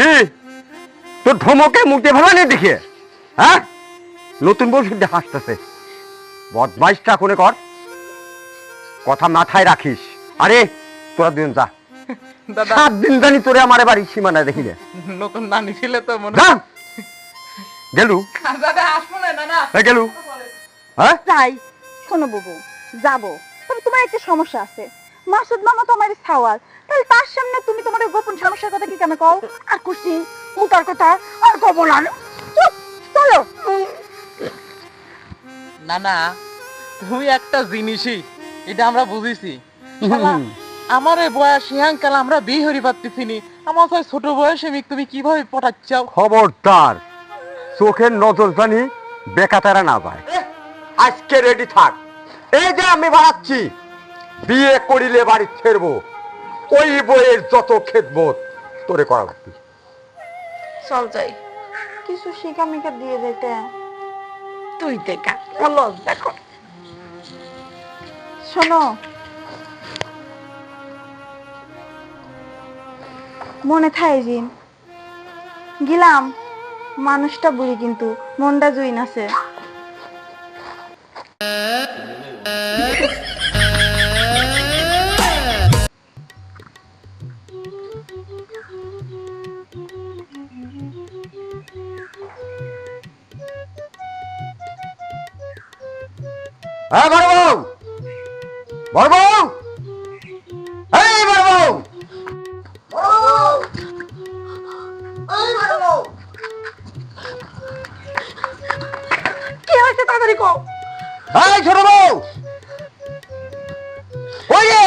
কি? তোর ধমকে মুখে ভাবানি দেখে? হ্যাঁ? নতুন বউ শুদ্ধ হাসতেছে। বদমাইশটা কোনে কর। কথা মাথায় রাখিস। আরে তোরা দুজন যা। দাদা। সাত দিন জানি তোরে আমার বাড়ির সীমানায় দেখি না। নতুন নানি ছিল তো মনে যা! গেলু? দাদা আসব না হ্যাঁ গেলু? হ্যাঁ? তাই শোনো বুবু যাব। তবে তোমার একটা সমস্যা আছে। মাসুদ মামা তো আমার ছাওয়াল তাহলে তার সামনে তুমি তোমার গোপন সমস্যার কথা কি কেন কও? আর খুশি মুতার কথা আর কব না চুপ চলো। না না তুমি একটা জিনিসই এটা আমরা বুঝেছি। আমার এই বয়স ইহাঙ্কাল আমরা বিয়ে হরি পারতেছি নি আমার তো ছোট বয়সে মিক তুমি কীভাবে পটাচ্ছাও? খবরদার চোখের নজর জানি বেকাতারা না যায়। আজকে রেডি থাক। এই যে আমি বাড়াচ্ছি বিয়ে করিলে বাড়ি ফেরবো ওই বইয়ের যত খেদবোধ তোরে করা লাগবে। চল যাই। কিছু শিকা মিকা দিয়ে যেতে তুই দেখা ভালো দেখো। শোনো। মনে থাকে জিন গেলাম মানুষটা বুড়ি কিন্তু মনটা জুইন আছে। হ্যাঁ বড় বউ বড় বউ এই বড় বউ কি হয়েছে তাড়াতাড়ি কও? এই ছোট বউ। ওই যে।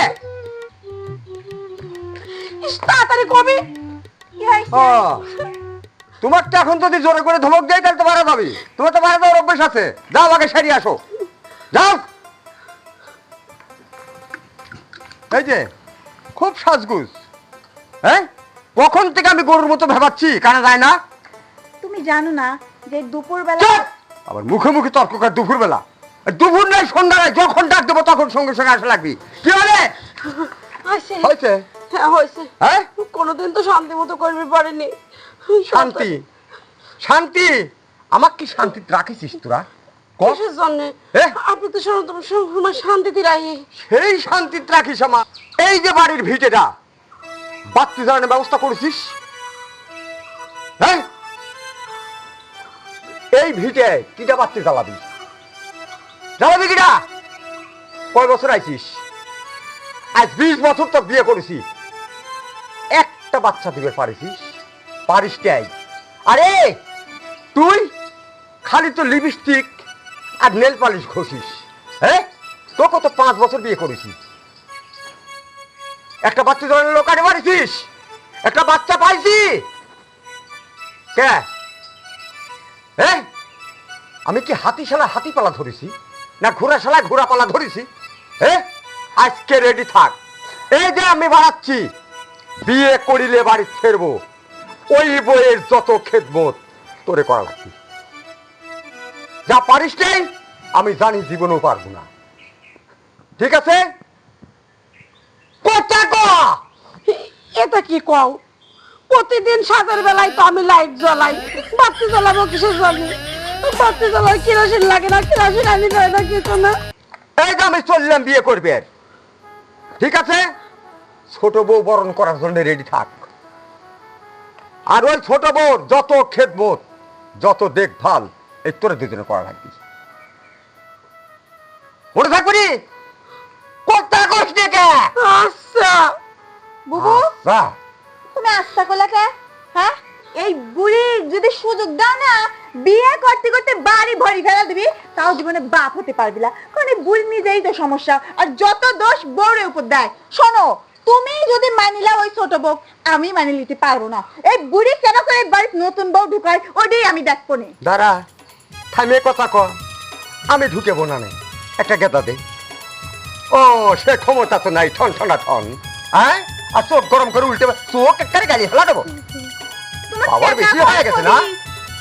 তাড়াতাড়ি কবি। কি ও, তোমার তো এখন যদি জোরে করে ধমক দেয় তাহলে তো মারা যাবি তোমার তো মারা যাওয়ার অভ্যেস আছে। যাও আগে সারি আসো। যাও। এই যে খুব সাজগুজ। হ্যাঁ? কখন থেকে আমি গরুর মতো ভেবাচ্ছি কানা যায় না? তুমি জানো না যে দুপুর বেলা আবার মুখে মুখে তর্ক কর দুপুর বেলা দুপুর নাই সন্ধ্যা নাই যখন ডাক দেবো তখন সঙ্গে সঙ্গে আসা লাগবি। কি আসে হয়েছে। হ্যাঁ হয়েছে। হ্যাঁ? কোনোদিন তো শান্তি মতো করবি পারিনি। শান্তি? শান্তি? আমাকে কি শান্তি রাখিস তোরা। কিসের জন্য? আপনি তো সময় শান্তিতে রাখি সেই শান্তি রাখিস আমার এই যে বাড়ির ভিটেটা বাতি জ্বালানোর ব্যবস্থা করেছিস? হ্যাঁ? এই ভিটে কিটা বাতি জ্বালাবি? জ্বালাবি কিটা? কয় বছর আইছিস? আজ বিশ বছর তো বিয়ে করেছি। একটা বাচ্চা দিবে পারিছিস পারিস আরে তুই? খালি তো লিপস্টিক আর নেল পালিশ ঘষিস হ্যাঁ? তোকে তো পাঁচ বছর বিয়ে করেছি। একটা বাচ্চা ধরনের লোক আরে মারিছিস একটা বাচ্চা পাইছি। কে? হ্যাঁ? আমি কি হাতি শালা হাতি পালা ধরেছি, না ঘোড়া শালা ঘোড়া পালা ধরেছি? হ্যাঁ? আজকে রেডি থাক। এই যে আমি বাড়াচ্ছি, বিয়ে করিলে বাড়ি ফেরবো, ওই বইয়ের যত খেদমত তোরে করা লাগবে যা পারিস নাই আমি জানি জীবনেও পারব না। ঠিক আছে? কথা কয়া? এটা কি কও? প্রতিদিন সাতের বেলায় তো আমি লাইট জ্বলাই বাতি জ্বলাবো কিসের জন্য? বাতি জ্বলাই কিরোসিন লাগে না কিরোসিন আমি দেয় না কিছু না। এই আমি চললাম বিয়ে করবে। ঠিক আছে? ছোট বউ বরণ করার জন্য রেডি থাক। আর ওই ছোট বউ যত খেদবোধ যত দেখভাল এই তোরা দুজনে করা লাগবে। মনে থাকবি কোথা করিস কে? আচ্ছা। বুবু? আচ্ছা। তুমি করলে কে? হ্যাঁ? এই বুড়ি যদি সুযোগ দাও না বিয়ে করতে করতে বাড়ি ভরি ফেলা দিবি তাও জীবনে বাপ হতে পারবি না। কারণ এই বুড়ি নিজেই তো সমস্যা আর যত দোষ বউরের উপর দেয়। শোনো তুমি যদি মানিলা ওই ছোট বউ আমি মানি নিতে পারব না। এই বুড়ি কেন করে বাড়িতে নতুন বউ ঢুকায় ওটাই আমি দেখব নি। দাঁড়া। থামে কথা ক আমি ঢুকে বোনা নেই একটা গেদা দে। ও সে ক্ষমতা তো নাই ঠন ঠনা ঠন। হ্যাঁ আর চোখ গরম করে উল্টে চোখ একটা গালি হেলা দেবো। বাবার বেশি হয়ে গেছে না?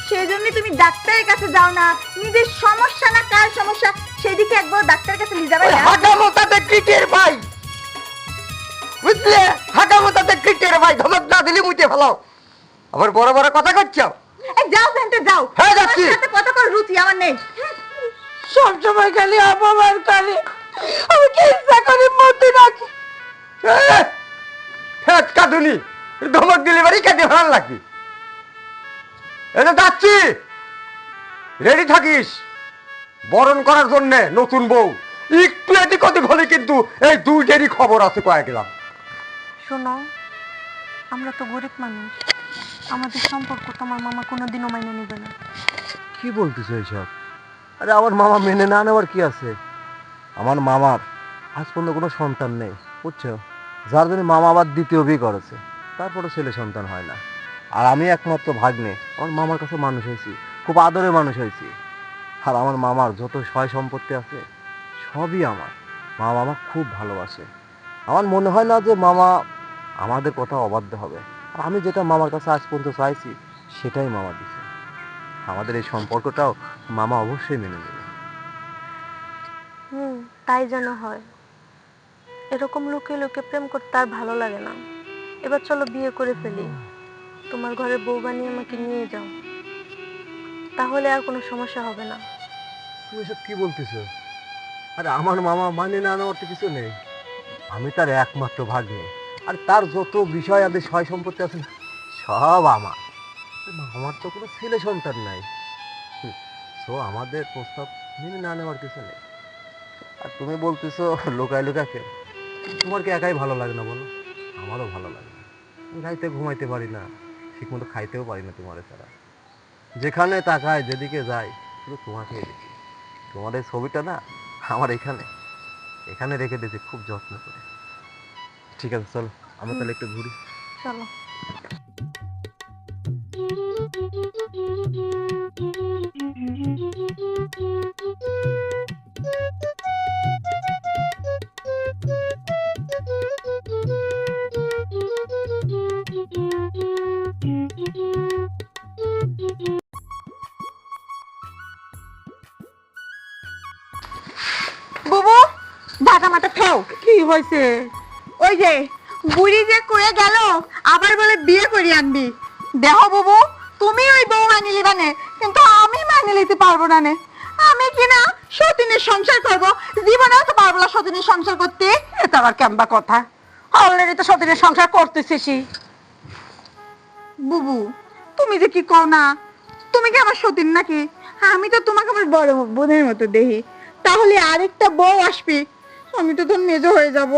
সেই জন্য তুমি ডাক্তারের কাছে যাও না। নিজের সমস্যা না কার সমস্যা সেদিকে একবার ডাক্তারের কাছে নিয়ে যাবে ওই না? হাঁটা মোতাতে ভাই। বুঝলে? হাঁটা মোতাতে ক্রিকের ভাই ধমক না দিলে মুইতে ফেলাও। আবার বড় বড় কথা করছ হ্যাঁ, রুচি আমার নেই। সবসময় খালি অপমান করে। আমি কি ইচ্ছা করি মধ্যে রাখি? কাঁদুনি। ধমক দিলে বাড়ি ভালো লাগবে। এই যাচ্ছি। রেডি থাকিস? বরণ করার জন্য নতুন বউ। একটু এদিক ওদিক হলে কিন্তু এই দুইটারই খবর আছে কয়েক গ্রাম শোনো আমরা তো গরিব মানুষ। আমাদের সম্পর্ক তোমার মামা কোনোদিনও মাইনে নেবে না। কি বলতেছো এইসব? আরে আমার মামা মেনে না নেওয়ার কি আছে? আমার মামার আজ পর্যন্ত কোনো সন্তান নেই, বুঝছ? যার জন্য মামা আবার দ্বিতীয় বিয়ে করেছে তারপরে ছেলে সন্তান হয় না। আর আমি একমাত্র ভাগ্নে, আমার মামার কাছে মানুষ হয়েছি, খুব আদরে মানুষ হয়েছি। আর আমার মামার যত সয় সম্পত্তি আছে, সবই আমার। মামা আমার খুব ভালোবাসে। আমার মনে হয় না যে মামা আমাদের কথা অবাধ্য হবে। আর আমি যেটা মামার কাছে আজ পর্যন্ত চাইছি সেটাই মামা দিছে। আমাদের এই সম্পর্কটাও মামা অবশ্যই মেনে নেবে। হুম তাই যেন হয়। এরকম লোকে লোকে প্রেম করতে আর ভালো লাগে না। এবার চলো বিয়ে করে ফেলি। তোমার ঘরে বউ বানিয়ে আমাকে নিয়ে যাও। তাহলে আর কোনো সমস্যা হবে না। তুমি এসব কি বলতেছো? আরে আমার মামা মানে না নেওয়ার তো কিছু নেই। আমি তার একমাত্র ভাগ্নে। আর তার যত বিষয় আদি সয় সম্পত্তি আছে সব আমার। আমার তো কোনো ছেলে সন্তান নাই। সো আমাদের প্রস্তাব মেনে না নেওয়ার কিছু নেই। আর তুমি বলতেছো, লোকায় লোকাকে তোমার কি একাই ভালো লাগে না বলো? আমারও ভালো লাগে না। রাইতে ঘুমাইতে পারি না, ঠিকমতো খাইতেও পারি না তোমার ছাড়া যেখানে তাকায় যেদিকে যাই, শুধু তোমাকে দেখি। তোমার এই ছবিটা না, আমার এখানে এখানে রেখে দিয়েছি, খুব যত্ন করে। ঠিক আছে চলো। আমরা তাহলে একটু ঘুরি। চলো। বুবু ঢাকা মাথা খাও। কি হয়েছে? ওই যে, বুড়ি যে কয়ে গেল, আবার বলে বিয়ে করি আনবি। দেহ বুবু, তুমি ওই বউ মানিয়ে লিবানে কিন্তু আমি মানিয়ে নিতে পারব না আমি কি না সতীনের সংসার করব? জীবনেও তো পারব না সতীনের সংসার করতে। এটা আবার কেমবা কথা? অলরেডি তো সতীনের সংসার করতেছিসই। বুবু, তুমি যে কি কও না? তুমি কি আমার সতীন নাকি? আমি তো তোমাকে আমার বড় বোনের মতো দেখি। তাহলে আরেকটা বউ আসবে। আমি তো তোর মেজো হয়ে যাব।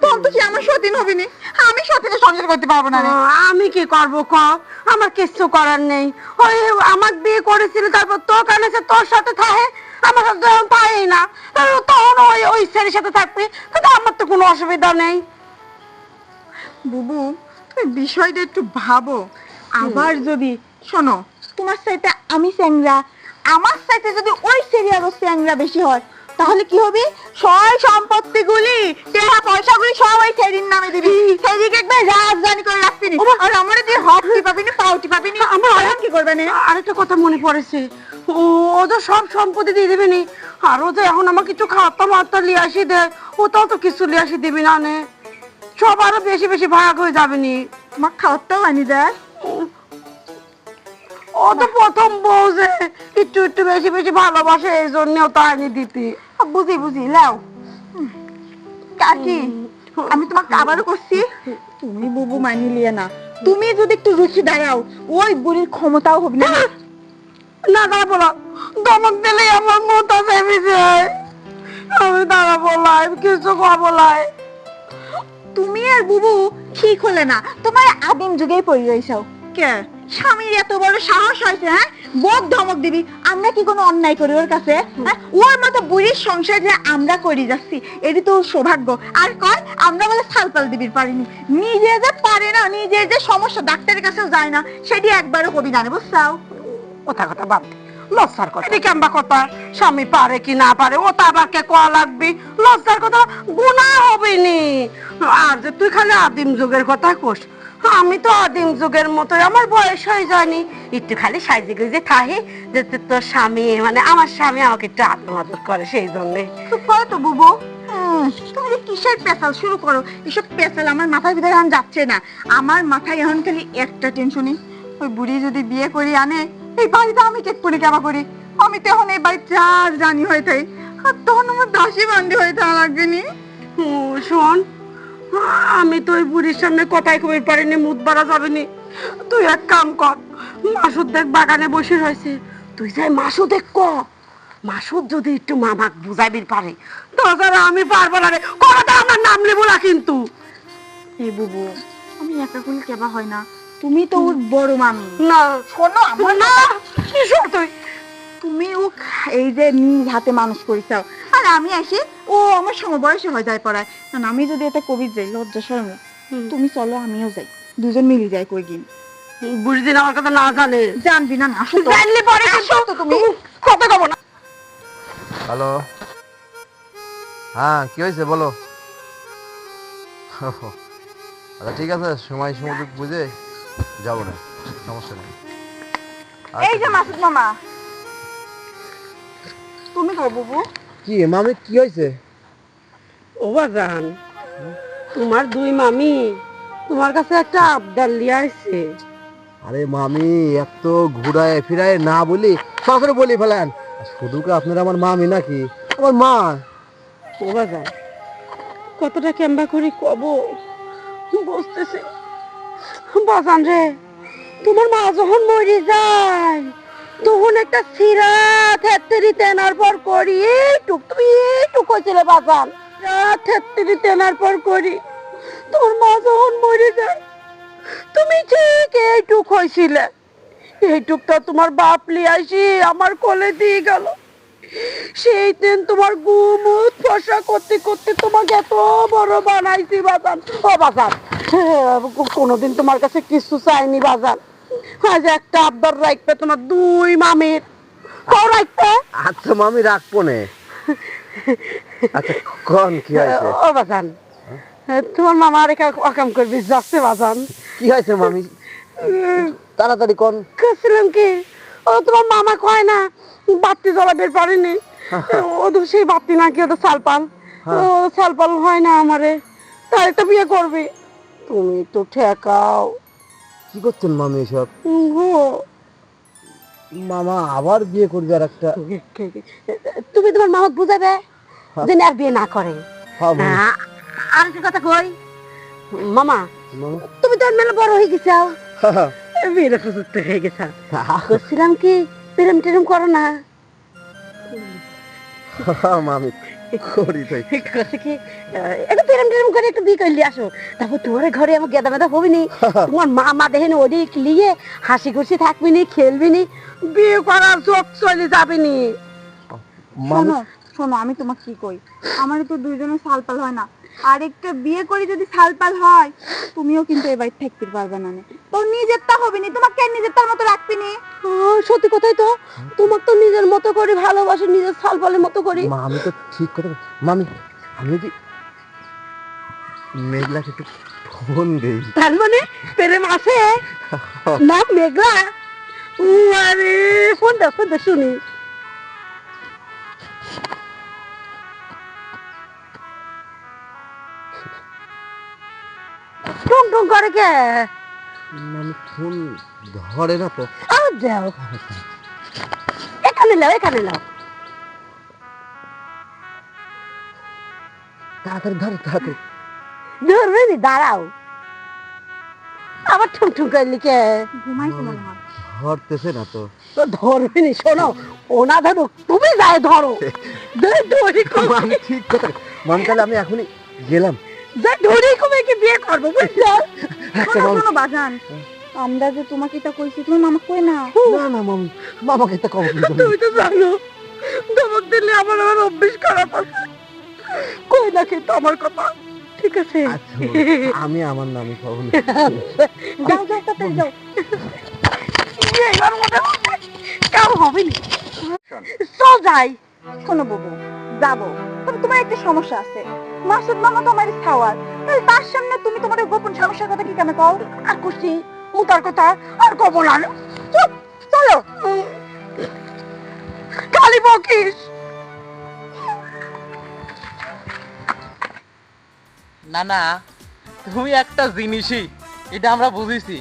তখন তো কি আমার সতীন হবে না আমি সতীনের সংসার করতে পারব না আমি কি করব ক? আমার কিচ্ছু করার নেই। ওই আমার বিয়ে করেছিল তারপর তো কানেছে তোর সাথে থাকে আমার সাথে যখন পাই না। তখন ওই ওই ছেলের সাথে থাকবি কিন্তু আমার তো কোনো অসুবিধা নেই। বুবু তুমি বিষয়টা একটু ভাবো। আবার যদি শোনো তোমার সাথে আমি স্যাংরা আমার সাথে যদি ওই সিরিয়ারও স্যাংরা বেশি হয় তাহলে কি হবে? সয় সম্পত্তি গুলি টাকা পয়সা গুলি সব ওই সেরির নামে দিবি। সেরিকে একবার রাজধানী করে রাখবি। নি। আর আমার দিয়ে হকটি পাবি না পাউটি পাবি না আমার আমার কি করবে না? আরেকটা কথা মনে পড়েছে। ও ও তো সব সম্পত্তি দিয়ে দেবে নি আর ও তো এখন আমার কিছু খাতা মাত্রা লিয়ে আসি দেয় ওটাও তো কিছু লিয়ে আসি দিবি না নে। সব আরও বেশি বেশি ভাগ হয়ে যাবে নি। আমার খাওয়ারটাও আনি দেয় ও তো প্রথম বউ যে একটু একটু বেশি বেশি ভালোবাসে এই জন্য তো আনি দিতি। বুঝি বুঝি লাও কাকি আমি তোমাকে আবারও করছি। তুমি বুবু মানি লিয়ে না। তুমি যদি একটু রুচি দাঁড়াও ওই বুড়ির ক্ষমতাও হবে না। না দাঁড়াবো না। দমক দিলে আমার মোটা ভেবে যায়। আমি দাঁড়াবো লাই কিছু খাব লাই তুমি আর বুবু ঠিক হলে না তোমার আদিম যুগেই পড়ে রয়েছাও কে? স্বামীর এত বড় সাহস হয়েছে হ্যাঁ? বোধ ধমক দিবি। আমরা কি কোনো অন্যায় করি ওর কাছে? হ্যাঁ? ওর মতো বুড়ির সংসার যে আমরা করি যাচ্ছি, এটি তো সৌভাগ্য। আর কয়, আমরা বলে সালপাল দিবির পারিনি। নিজে যে পারে না, নিজে যে সমস্যা ডাক্তারের কাছেও যায় না, সেটি একবারও কবি জানে, বুঝছাও? কথা কথা বাদ লজ্জার কথা। এটি কেমবা কথা, স্বামী পারে কি না পারে, ও আবার কে কোয়া লাগবি। লজ্জার কথা গুণা হবে নি আর যে তুই খালি আদিম যুগের কথা কোস আমি তো আদিম যুগের মতো আমার বয়স হয়ে যায়নি। একটু খালি সাইজে গুজে থাকি যে তোর স্বামী মানে আমার স্বামী আমাকে একটু আত্মনাদর করে সেই জন্যে। চুপ করো তো বুবু। তুমি কিসের পেশাল শুরু করো। এসব পেশাল আমার মাথার ভিতরে এখন যাচ্ছে না। আমার মাথায় এখন খালি একটা টেনশনই ওই বুড়ি যদি বিয়ে করি আনে এই বাড়িতে আমি কেক কেবা করি? আমি তখন এই বাড়ি চার জানি হয়ে থাই আর তখন আমার দাসী বান্দি হয়ে থাকা লাগবে নি। শোন আমি তো ওই বুড়ির সামনে কথাই কবে পারিনি মুখ বাড়া যাবে নি তুই এক কাম কর মাসুদ দেখ বাগানে বসে রয়েছে। তুই যাই মাসুদ দেখ ক? মাসুদ যদি একটু মামাক বুঝাইবির পারে তাছাড়া আমি পারব না রে। কথা আমার নাম নেব না কিন্তু। এই বুবু আমি একা করলে কেবা হয় না। তুমি তো ওর বড় মামি। না শোনো আমার না কি তুই? তুমি ও এই যে নিজ হাতে মানুষ করিছাও আর আমি আসি ও আমার সমবয়সী হয়ে যায় পড়ায়। কারণ আমি যদি এটা কবি যাই লজ্জা শরম তুমি চলো আমিও যাই। দুজন মিলে যাই কই গিন বুড়ি দিন আমার কথা না জানে। জানবি না না আসো তো। জানলে পরে কিন্তু আসো। তো তুমি। কথা কব না। হ্যালো। হ্যাঁ কি হয়েছে বলো? আচ্ছা ঠিক আছে সময় সুযোগ বুঝে যাব না সমস্যা নেই। এই যে মাসুদ মামা। তুমি খাও বুবু। কি মামি কি হয়েছে ও বাজান তোমার দুই মামি তোমার কাছে একটা আবদার লিয়ে আসছে আরে মামি এত ঘুরায় ফিরায় না বলি সরাসরি বলি ফেলেন। শুধু কি আপনার আমার মামি নাকি? আমার মা। ও বাজান কতটা কেম্বা করি কব। বসতেছে বাজান রে তোমার মা যখন মরে যায় তখন একটা সিরা থেত্তেরি তেনার পর করি, এইটুক, তুমি এইটুক হয়েছিলে বাজান থেত্তেরি তেনার পর করি তোমার মা যখন মরে যায়, তুমি ঠিক এইটুক হয়েছিলে। এইটুকটা তোমার বাপ লিয়ে আসি, আমার কোলে দিয়ে গেল। সেই দিন তোমার গুমুত ফসা করতে করতে তোমাকে এত বড় বানাইছি বাজান ও বাজান কোনোদিন তোমার কাছে কিছু চাইনি বাজান আজ একটা আবদার রাখবে তোমার দুই মামির। কও রাখবে আচ্ছা মামি রাখব নে। আচ্ছা কোন কি হয়েছে? ও বাজান। তোমার মামা রেখা অকাম করবি যাচ্ছে বাজান। কি হয়েছে মামি? তাড়াতাড়ি কোন। কি ও তোমার মামা কয় না বাতি পারেনি। ও তো সেই বাতি নাকি ওদের সালপাল ও সালপাল হয় না আমারে তার একটা বিয়ে করবে। তুমি একটু ঠেকাও। কি করছেন মামি এসব? মামা আবার বিয়ে করবে আর একটা। তুমি তোমার মামাক বুঝাবে যে আর বিয়ে না করে। হ্যাঁ, মামি। আর একটা কথা কই? মামা মামা। তুমি তো মেলা বড় হয়ে গেছাও বিয়ের প্রযুক্ত হয়ে গেছা। করছিলাম কি প্রেম টেরম করো না। মামি। করি তাই করছে কি? একটু প্রেম টেরম করে একটু বিয়ে করলি আসো। তারপর তোমার ঘরে আমার গেদা মেদা হবি নি। তোমার মা মা দেখেন ওদিক লিয়ে হাসি খুশি থাকবি নি খেলবি নি বিয়ে করার চোখ চলে যাবি নি। শোনো শোনো আমি তোমাকে কি কই? আমার তো দুইজনের সালপাল হয় না। আর একটা বিয়ে করে যদি সালপাল হয় তুমিও কিন্তু এবার থাকতে পারবে না। তো নিজেরটা হবে নি তোমাকে কেন নিজেরটার মতো রাখবি নি। সত্যি কথাই তো। তোমার তো নিজের মতো করে ভালোবাসে নিজের সালপালের মতো করে। মা আমি তো ঠিক কথা মামি আমি যদি মেঘলাকে একটু ফোন দেই। তার মানে প্রেম আছে? না মেঘলা? উ, আরে ফোন দাও ফোন দাও শুনি। টুং টুং করে কে? মামি ফোন ধরে না তো। যাও এখানে লাও এখানে লাও তাড়াতাড়ি ধরে তাড়াতাড়ি। ধরবে নি দাঁড়াও। আবার ঠুং ঠুং করলি কে? ঘুমাইছো মনে হয়। ধরতেছে না তো। তো ধরবে নি শোনো ওনা ধরো তুমি যায় ধরো। ধরে ধরি ঠিক কথা তাহলে আমি এখনই গেলাম। যে ধরি কমে কি বিয়ে করব বুঝছ মামি শোনো বাজান। আমরা যে তোমাকে এটা কইছি তুমি মামা কই না? না না মামি মামাকে তো কম তুমি তো জানো ধমক দিলে আমার আবার অভ্যেস খারাপ আছে। কই না কিন্তু আমার কথা ঠিক আছে? আচ্ছা আমি আমার নামই খাব না যাও যাও তাড়াতাড়ি যাও। এবার মনে কেউ হবে না। যাই শোনো বাবু যাব। তবে তোমার একটা সমস্যা আছে। মাসুদ মামা তো আমার খাওয়ার। তাহলে তার সামনে তুমি তোমার গোপন সমস্যার কথা কি কেন কও? আর খুশি? মুতার কথা আর কব না। চুপ চলো। কালি বকিস। না না তুমি একটা জিনিসই এটা আমরা বুঝেছি।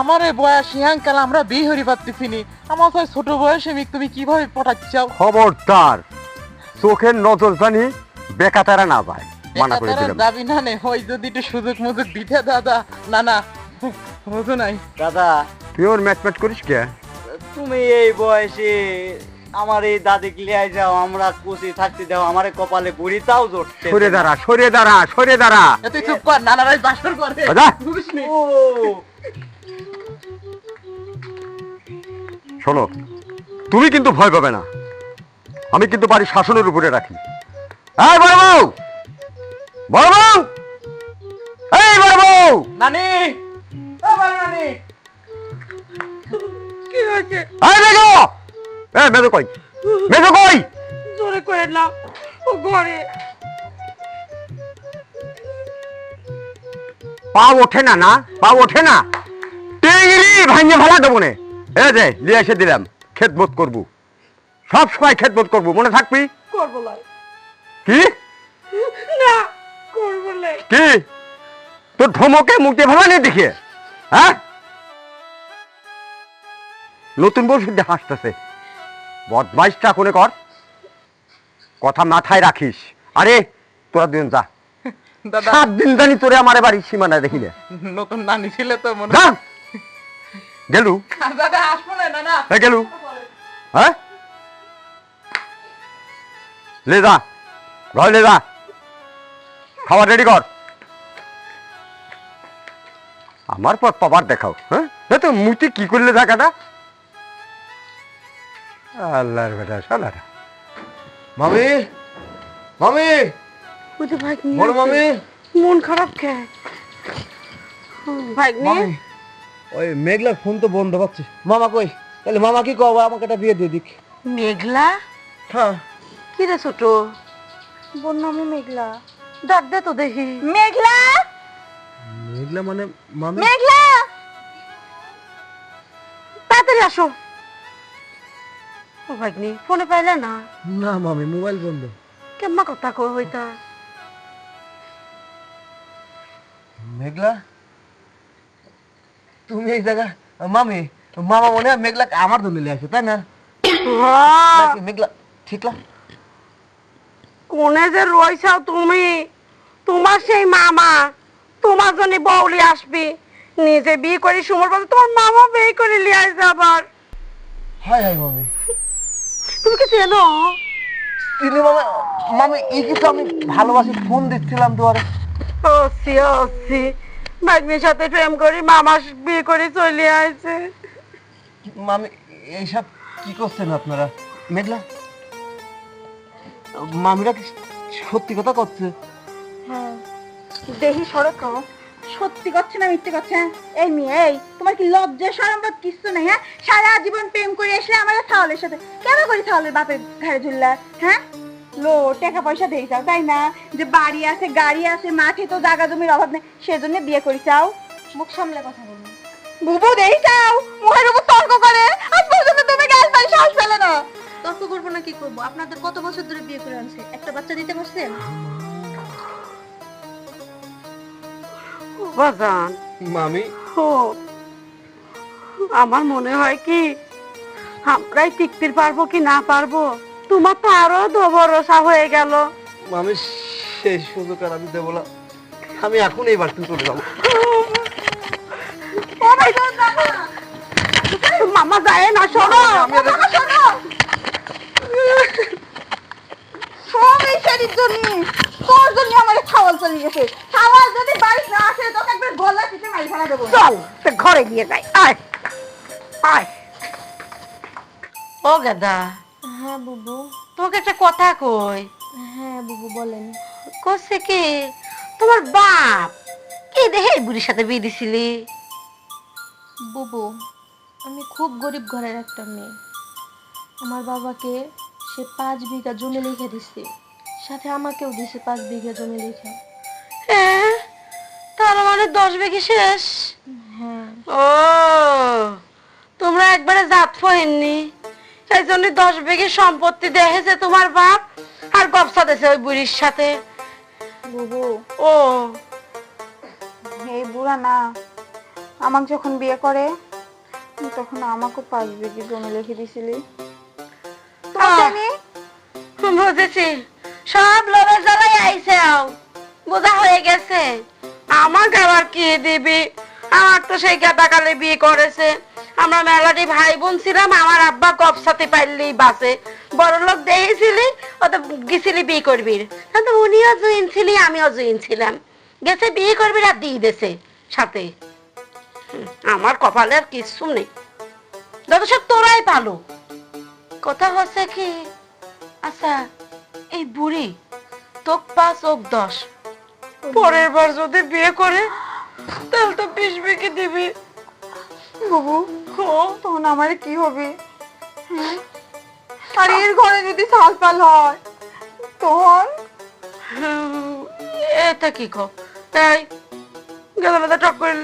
আমার এই বয়স সিহাঙ্কাল আমরা বিয়ে হরি পারতেছি নি আমার ছোট বয়সে মিক তুমি কীভাবে পটাচ্ছাও খবরদার চোখের নজর জানি বেকাতারা না পায় মানা করে দিলাম। দাবি না নে ওই যদি একটু সুযোগ মুযোগ দিতে দাদা না না বুঝো নাই। দাদা তুই ওর ম্যাচ ম্যাচ করিস কে? তুমি এই বয়সে আমার এই দাদি লিয়াই যাও আমরা কুচি থাকতে দাও আমার কপালে বুড়ি তাও জড়তে সরে দাঁড়া সরে দাঁড়া সরে দাঁড়া। তুই চুপ কর নানারাই বাসর করে। দাদা। ও। শোনো তুমি কিন্তু ভয় পাবে না। আমি কিন্তু বাড়ির শাসনের উপরে রাখি। এই বড় বউ বড় বউ এই বড় বউ নানি! ও বড় নানি! কি হয়েছে? এই মেজো এই মেজো কই? মেজো কই? জোরে না ও ঘরে। পা ওঠে না না পা ওঠে না। টেঙ্গি ভাঙে ফেলা দেবো নে। এ যে নিয়ে এসে দিলাম খেদমত করব। সব সময় খেদমত করব মনে থাকবি? করব কি? না করব কি? তোর ধমকে মুক্তি ভাবা নেই দেখিয়ে হ্যাঁ? নতুন বউ শুদ্ধ হাসতেছে। বদমাইশটা কোনে কর? কথা মাথায় রাখিস। আরে তোরা দুজন যা। দাদা। সাত দিন জানি তোরে আমার বাড়ির সীমানায় দেখিলে নতুন নানি ছিল তো মনে যা! গেলু? দাদা আসব না নানা এ গেলু। হ্যাঁ? লে যা। ঘর যা খাবার রেডি কর। আমার পর পাবার দেখাও হ্যাঁ? তো মুতি কি করলে দেখাটা? আল্লাহর বেটা শালারা। মামি মামি। বুঝে ভাই বড় মামি। মন খারাপ কে? ভাই মামি ওই মেঘলার ফোন তো বন্ধ পাচ্ছি মামা কই? তাহলে মামা কি কব? আমাকে একটা বিয়ে দিয়ে দিক। মেঘলা? হ্যাঁ। কি রে ছোট? বোন নামে মেঘলা। ডাক দে তো দেখি। মেঘলা? মেঘলা মানে মামি? মেঘলা! তাড়াতাড়ি আসো। ও ভাগ্নি ফোনে পাইলে না? না মামি মোবাইল বন্ধ। কেমন কথা কই হইতা মেঘলা? তুমি এই জায়গা মামি মামা মনে হয় মেঘলা আমার নিয়ে আসে তাই না? মেঘলা ঠিক না কোনে যে রইছাও তুমি? তোমার সেই মামা তোমার জন্য বউলি আসবি। নিজে বিয়ে করে সুমর পাশে তোমার মামা বিয়ে করে লিয়ে আসবে আবার। হাই হাই মামি। তুমি কি চেনো? তিনি মামা মামি এই কিছু আমি ভালোবাসি ফোন দিচ্ছিলাম তোমার। ওসি ওসি ভাগ্নির সাথে প্রেম করি মামা বিয়ে করে চলে আসছে মামি এইসব কি করছেন আপনারা? মেঘলা? মামিরা সত্যি কথা করছে দেহি সড়ক সত্যি করছে না মিথ্যে করছে হ্যাঁ? এই মেয়ে, এই, তোমার কি লজ্জা কিছু হ্যাঁ? সারা জীবন প্রেম করে আমার সাথে কেন করি বাপের ঝুললা হ্যাঁ? লো, টাকা পয়সা দিয়ে যাও তাই না? যে বাড়ি আছে, গাড়ি আছে, মাঠে তো জায়গা জমির অভাব নেই, সেজন্য বিয়ে করি চাও। মুখ সামলে কথা বলুন বুবু, দেই চাও, মুখের উপর তর্ক করে, আজ পর্যন্ত তুমি গাল পাই শ্বাস ফেলে না। তর্ক করব না কি করব? আপনাদের কত বছর ধরে বিয়ে করে আনছে? একটা বাচ্চা দিতে পারছেন বাজান। মামি। ও আমার মনে হয় কি আমরাই টিকতে পারব কি না পারব? তোমার তো আরও ভরসা হয়ে গেল। মামি সেই সুযোগ আর আমি দেবো না। আমি এখন এই বাড়িতে চলে যাব। মামা যায় না শোনো। শাড়ির জন্য তোর জন্য আমার খাওয়াল চলে গেছে। খাওয়াল যদি বাড়ি না আসে তোকে একবার গলা টিপে মারি ফেলা দেবো। চল তো ঘরে গিয়ে যাই। আয় আয়। ও গাদা। হ্যাঁ বুবু। তোকে একটা কথা কই। হ্যাঁ বুবু বলেন। কছে কি তোমার বাপ কি দেখে এই বুড়ির সাথে বিয়ে দিছিলি? বুবু আমি খুব গরিব ঘরের একটা মেয়ে। আমার বাবাকে সে পাঁচ বিঘা জমি লিখে দিছে। সাথে আমাকেও দিছে পাঁচ বিঘে জমি লিখে হ্যাঁ? তার মানে দশ বেগে শেষ? হ্যাঁ। ও তোমরা একবারে জাত ফহেননি সেই জন্য দশ বেগে সম্পত্তি দেখেছে তোমার বাপ আর গপসা দিয়েছে ওই বুড়ির সাথে। বুবু। ও। এই বুড়া না আমাকে যখন বিয়ে করে তখন আমাকে পাঁচ বিঘি জমি লিখে দিছিলি। বুঝেছি। সব লোভের জ্বালাই আইছে বোঝা হয়ে গেছে। আমাকে আবার কি দিবি? আমার তো সেই গাদাকালে বিয়ে করেছে। আমরা মেলাটি ভাই বোন ছিলাম, আমার আব্বা কপসাতে পারলেই বাসে বড় লোক দেখেছিলি ও তো গেছিলি বিয়ে করবি। কিন্তু উনিও জুইন ছিলি, আমিও জুইন ছিলাম। গেছে, বিয়ে করবি আর দিয়ে দেছে সাথে। আমার কপালে আর কিচ্ছু নেই। যত সব তোরাই পালো। কথা হচ্ছে কি? আচ্ছা এই বুড়ি, তোক পাঁচ, ওক দশ। পরের বার যদি বিয়ে করে, তাহলে তো বিশ বিকে দিবি। বাবু তখন আমার কি হবে? আর এর ঘরে যদি সাল পাল হয়, তখন? এটা কি কো? তাই গেলা মেলা টক করে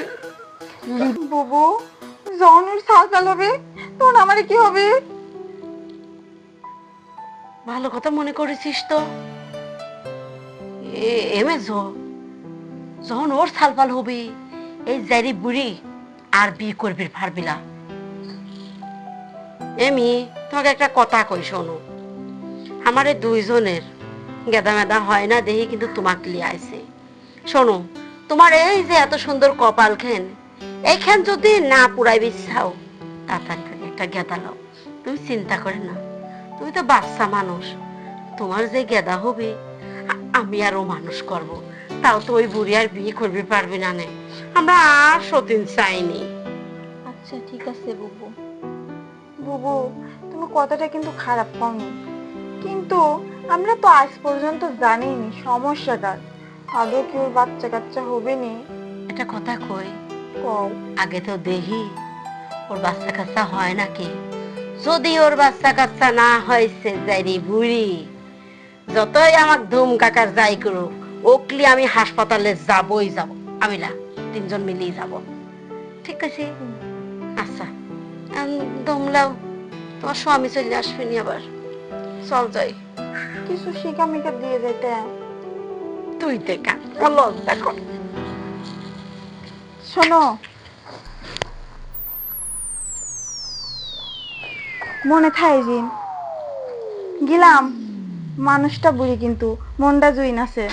বাবু, যখন ওর সাল পাল হবে, তখন আমার কি হবে? ভালো কথা মনে করেছিস তো? এমে যখন ওর সালপাল হবে, এই জারি বুড়ি আর বিয়ে করবি পারবি না। এমি তোমাকে একটা কথা কই শোনো। আমার এই দুইজনের গেদা মেদা হয় না দেখি কিন্তু তোমাকে লিয়ে আইছে। শোনো, তোমার এই যে এত সুন্দর কপাল খেন, এইখান যদি না পুরাই চাও, তাড়াতাড়ি একটা গেদা লাও তুমি চিন্তা করে না তুমি তো বাচ্চা মানুষ। তোমার যে গেদা হবে আমি আরও মানুষ করব। তাও তো ওই বুড়ি আর বিয়ে করবে পারবে না নে। আমরা আর সতীন চাইনি। আচ্ছা ঠিক আছে বুবু। বুবু তুমি কথাটা কিন্তু খারাপ কমনি কিন্তু আমরা তো আজ পর্যন্ত জানিনি সমস্যাটা। আদৌ কি ওর বাচ্চা কাচ্চা হবে নি? একটা কথা কই। কও। আগে তো দেখি ওর বাচ্চা কাচ্চা হয় নাকি? যদি ওর বাচ্চা কাচ্চা না হয়েছে যাইরি বুড়ি। যতই আমার ধুম কাকার যাই করুক ওকলি আমি হাসপাতালে যাবই যাব। আমি না তিনজন মিলেই যাব। ঠিক আছে? আচ্ছা। দমলাও তোমার স্বামী চলে আসবেনি আবার। চল যাই। কিছু শিখা মিকা দিয়ে যেতে। তুই দেখা লজ্জা কর। শোনো মনে থাই দিন গিলাম মানুষটা বুড়ি কিন্তু মনটা জুইন আছে।